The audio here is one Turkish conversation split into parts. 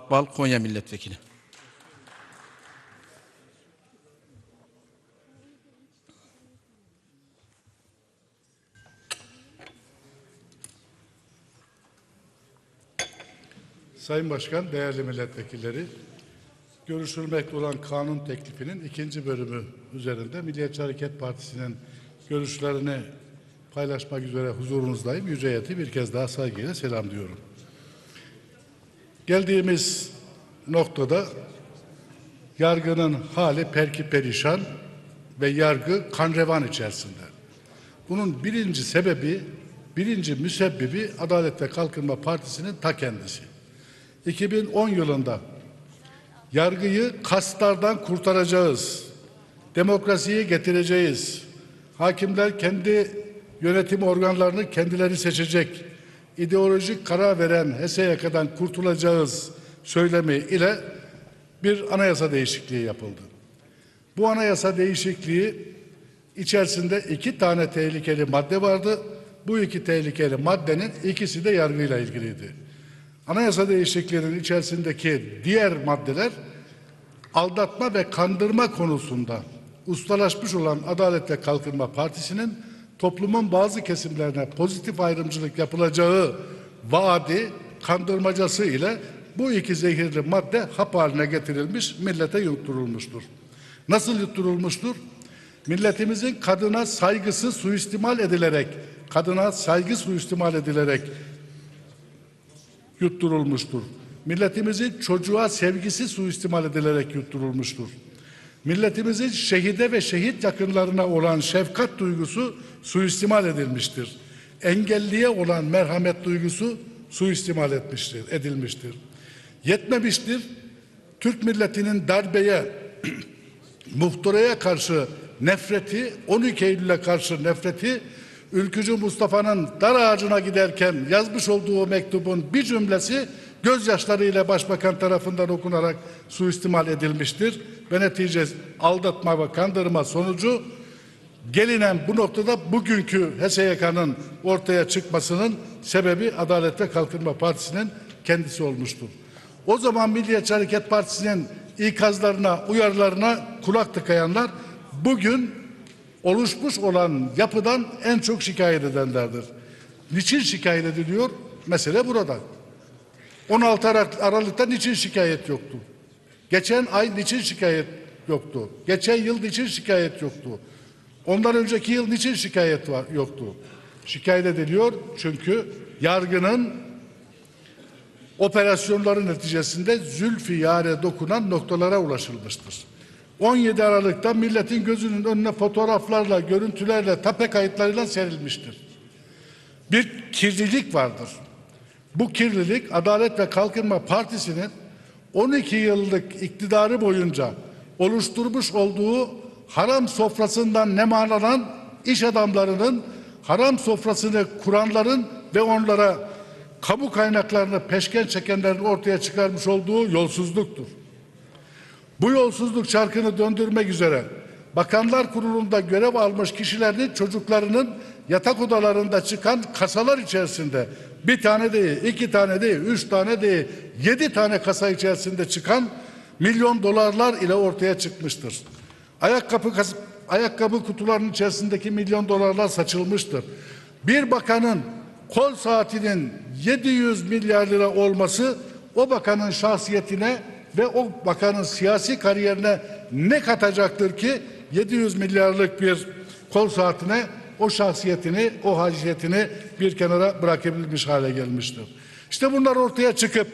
Faruk Bal Konya Milletvekili. Sayın Başkan, değerli milletvekilleri, görüşülmekte olan kanun teklifinin ikinci bölümü üzerinde Milliyetçi Hareket Partisi'nin görüşlerini paylaşmak üzere huzurunuzdayım. Yüce heyeti bir kez daha saygıyla selamlıyorum. Geldiğimiz noktada yargının hali perki perişan ve yargı kanrevan içerisinde. Bunun birinci sebebi, birinci müsebbibi Adalet ve Kalkınma Partisi'nin ta kendisi. 2010 yılında yargıyı kaslardan kurtaracağız, demokrasiyi getireceğiz, hakimler kendi yönetim organlarını kendileri seçecek, ideolojik karar veren HSYK'dan kurtulacağız söylemi ile bir anayasa değişikliği yapıldı. Bu anayasa değişikliği içerisinde iki tane tehlikeli madde vardı. Bu iki tehlikeli maddenin ikisi de yargıyla ilgiliydi. Anayasa değişikliğinin içerisindeki diğer maddeler aldatma ve kandırma konusunda ustalaşmış olan Adalet ve Kalkınma Partisi'nin toplumun bazı kesimlerine pozitif ayrımcılık yapılacağı vaadi kandırmacası ile bu iki zehirli madde hap haline getirilmiş, millete yutturulmuştur. Nasıl yutturulmuştur? Milletimizin kadına saygısı suistimal edilerek, kadına saygı suistimal edilerek yutturulmuştur. Milletimizin çocuğa sevgisi suistimal edilerek yutturulmuştur. Milletimizin şehide ve şehit yakınlarına olan şefkat duygusu suistimal edilmiştir. Engelliye olan merhamet duygusu suistimal etmiştir, edilmiştir. Yetmemiştir. Türk milletinin darbeye, muhtıraya karşı nefreti, 12 Eylül'e karşı nefreti, Ülkücü Mustafa'nın dar ağacına giderken yazmış olduğu mektubun bir cümlesi gözyaşlarıyla başbakan tarafından okunarak suistimal edilmiştir. Ve netice aldatma ve kandırma sonucu gelinen bu noktada bugünkü HSYK'nın ortaya çıkmasının sebebi Adalet ve Kalkınma Partisi'nin kendisi olmuştur. O zaman Milliyetçi Hareket Partisi'nin ikazlarına, uyarılarına kulak tıkayanlar bugün oluşmuş olan yapıdan en çok şikayet edenlerdir. Niçin şikayet ediliyor? Mesele burada. 16 Aralık- Aralık'ta niçin şikayet yoktu? Geçen ay niçin şikayet yoktu? Geçen yıl niçin şikayet yoktu? Ondan önceki yıl niçin şikayet var, yoktu? Şikayet ediliyor çünkü yargının operasyonların neticesinde zülfü yare dokunan noktalara ulaşılmıştır. 17 Aralık'ta milletin gözünün önüne fotoğraflarla, görüntülerle, tape kayıtlarıyla serilmiştir. Bir kirlilik vardır. Bu kirlilik Adalet ve Kalkınma Partisi'nin 12 yıllık iktidarı boyunca oluşturmuş olduğu haram sofrasından nemalanan iş adamlarının haram sofrasını kuranların ve onlara kamu kaynaklarını peşken çekenlerin ortaya çıkarmış olduğu yolsuzluktur. Bu yolsuzluk çarkını döndürmek üzere Bakanlar Kurulu'nda görev almış kişilerin çocuklarının yatak odalarında çıkan kasalar içerisinde bir tane değil, iki tane değil, üç tane değil, yedi tane kasa içerisinde çıkan milyon dolarlar ile ortaya çıkmıştır. Ayakkabı, ayakkabı kutularının içerisindeki milyon dolarlar saçılmıştır. Bir bakanın kol saatinin 700 milyar lira olması o bakanın şahsiyetine ve o bakanın siyasi kariyerine ne katacaktır ki 700 milyarlık bir kol saatine o şahsiyetini, o haysiyetini bir kenara bırakabilmiş hale gelmiştir. İşte bunlar ortaya çıkıp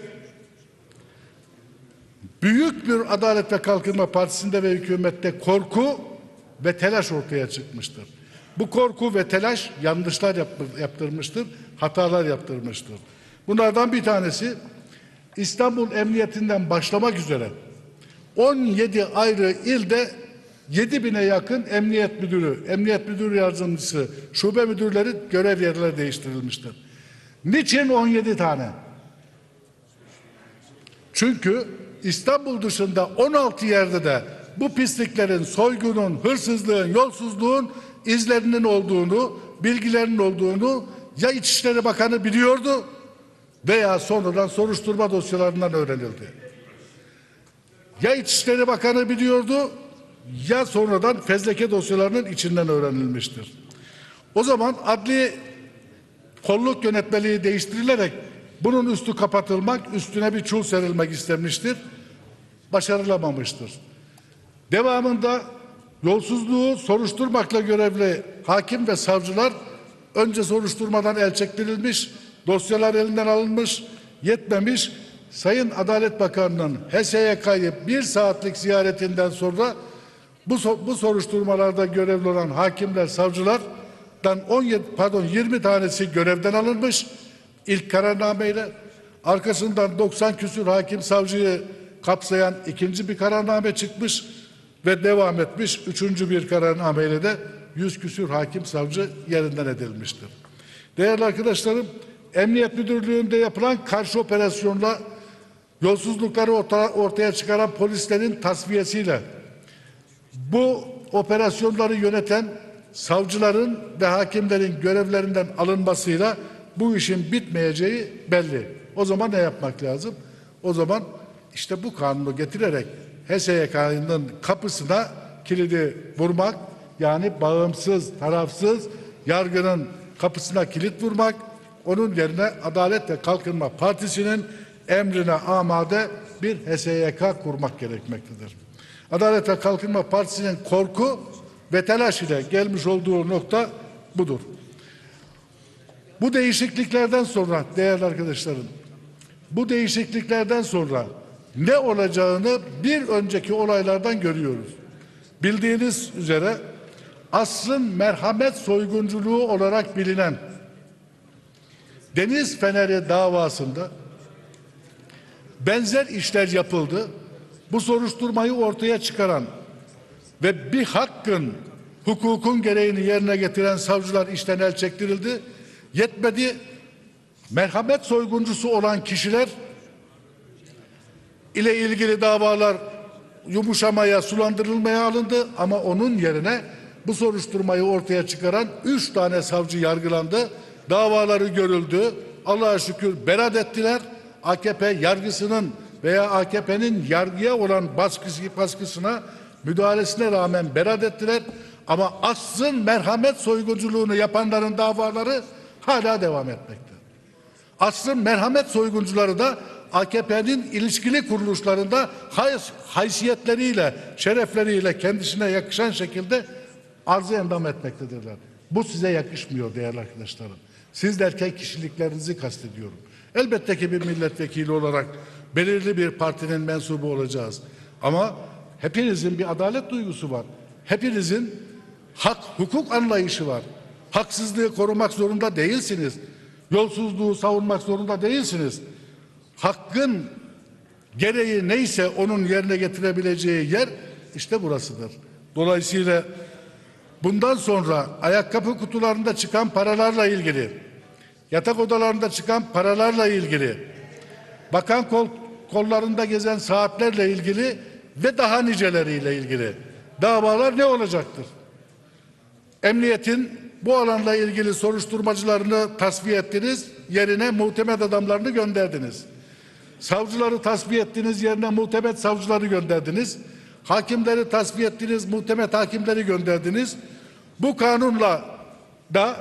büyük bir Adalet ve Kalkınma Partisi'nde ve hükümette korku ve telaş ortaya çıkmıştır. Bu korku ve telaş yanlışlar yaptır- yaptırmıştır, hatalar yaptırmıştır. Bunlardan bir tanesi İstanbul Emniyetinden başlamak üzere 17 ayrı ilde 7 bine yakın emniyet müdürü, emniyet müdür yardımcısı, şube müdürleri görev yerleri değiştirilmiştir. Niçin 17 tane? Çünkü İstanbul dışında 16 yerde de bu pisliklerin, soygunun, hırsızlığın, yolsuzluğun izlerinin olduğunu, bilgilerinin olduğunu ya İçişleri Bakanı biliyordu veya sonradan soruşturma dosyalarından öğrenildi. Ya İçişleri Bakanı biliyordu ya sonradan fezleke dosyalarının içinden öğrenilmiştir. O zaman adli kolluk yönetmeliği değiştirilerek bunun üstü kapatılmak, üstüne bir çul serilmek istenmiştir. Başarılamamıştır. Devamında yolsuzluğu soruşturmakla görevli hakim ve savcılar önce soruşturmadan el çektirilmiş, dosyalar elinden alınmış, yetmemiş. Sayın Adalet Bakanı'nın HSYK'yı bir saatlik ziyaretinden sonra bu, bu soruşturmalarda görevli olan hakimler, savcılardan 17 pardon 20 tanesi görevden alınmış ilk kararnameyle. Arkasından 90 küsur hakim savcıyı kapsayan ikinci bir kararname çıkmış ve devam etmiş. Üçüncü bir kararnameyle de 100 küsür hakim savcı yerinden edilmiştir. Değerli arkadaşlarım, Emniyet Müdürlüğü'nde yapılan karşı operasyonla yolsuzlukları orta- ortaya çıkaran polislerin tasfiyesiyle bu operasyonları yöneten savcıların ve hakimlerin görevlerinden alınmasıyla bu işin bitmeyeceği belli. O zaman ne yapmak lazım? O zaman işte bu kanunu getirerek HSYK'nın kapısına kilidi vurmak yani bağımsız, tarafsız yargının kapısına kilit vurmak onun yerine Adalet ve Kalkınma Partisi'nin emrine amade bir HSYK kurmak gerekmektedir. Adalet ve Kalkınma Partisi'nin korku ve telaş ile gelmiş olduğu nokta budur. Bu değişikliklerden sonra değerli arkadaşlarım, bu değişikliklerden sonra ne olacağını bir önceki olaylardan görüyoruz. Bildiğiniz üzere asrın merhamet soygunculuğu olarak bilinen Deniz Feneri davasında benzer işler yapıldı. Bu soruşturmayı ortaya çıkaran ve bir hakkın hukukun gereğini yerine getiren savcılar işten el çektirildi. Yetmedi. Merhamet soyguncusu olan kişiler ile ilgili davalar yumuşamaya, sulandırılmaya alındı ama onun yerine bu soruşturmayı ortaya çıkaran üç tane savcı yargılandı. Davaları görüldü. Allah'a şükür beraat ettiler. AKP yargısının veya AKP'nin yargıya olan baskısı, baskısına müdahalesine rağmen beraat ettiler. Ama asrın merhamet soygunculuğunu yapanların davaları hala devam etmekte. Asrın merhamet soyguncuları da AKP'nin ilişkili kuruluşlarında hays- haysiyetleriyle, şerefleriyle kendisine yakışan şekilde arzı endam etmektedirler. Bu size yakışmıyor değerli arkadaşlarım. Siz derken kişiliklerinizi kastediyorum. Elbette ki bir milletvekili olarak belirli bir partinin mensubu olacağız. Ama hepinizin bir adalet duygusu var. Hepinizin hak, hukuk anlayışı var. Haksızlığı korumak zorunda değilsiniz. Yolsuzluğu savunmak zorunda değilsiniz. Hakkın gereği neyse onun yerine getirebileceği yer işte burasıdır. Dolayısıyla bundan sonra ayakkabı kutularında çıkan paralarla ilgili, yatak odalarında çıkan paralarla ilgili, bakan kol, kollarında gezen saatlerle ilgili ve daha niceleriyle ilgili davalar ne olacaktır? Emniyetin bu alanla ilgili soruşturmacılarını tasfiye ettiniz, yerine muhtemet adamlarını gönderdiniz. Savcıları tasfiye ettiniz, yerine muhtemet savcıları gönderdiniz. Hakimleri tasfiye ettiniz, muhtemet hakimleri gönderdiniz. Bu kanunla da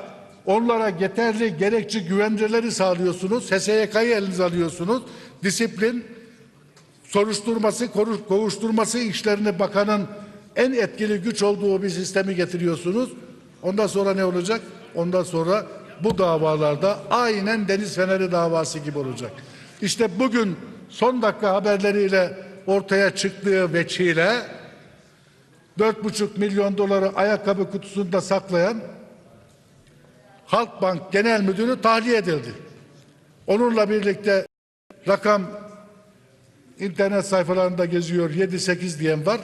onlara yeterli gerekçe güvenceleri sağlıyorsunuz. HSYK'yı elinize alıyorsunuz. Disiplin, soruşturması, kovuşturması işlerini bakanın en etkili güç olduğu bir sistemi getiriyorsunuz. Ondan sonra ne olacak? Ondan sonra bu davalarda aynen Deniz Feneri davası gibi olacak. İşte bugün son dakika haberleriyle ortaya çıktığı veçile 4,5 milyon doları ayakkabı kutusunda saklayan Halkbank Genel Müdürü tahliye edildi. Onunla birlikte rakam internet sayfalarında geziyor 7-8 diyen var.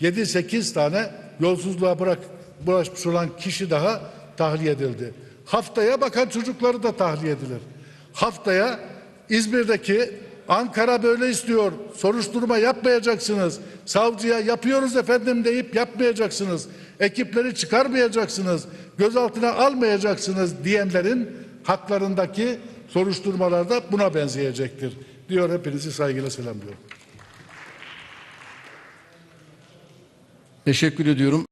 7-8 tane yolsuzluğa bırak, bulaşmış olan kişi daha tahliye edildi. Haftaya bakan çocukları da tahliye edilir. Haftaya İzmir'deki Ankara böyle istiyor. Soruşturma yapmayacaksınız. Savcıya yapıyoruz efendim deyip yapmayacaksınız. Ekipleri çıkarmayacaksınız. Gözaltına almayacaksınız diyenlerin haklarındaki soruşturmalarda buna benzeyecektir diyor hepinizi saygıyla selamlıyorum. Teşekkür ediyorum.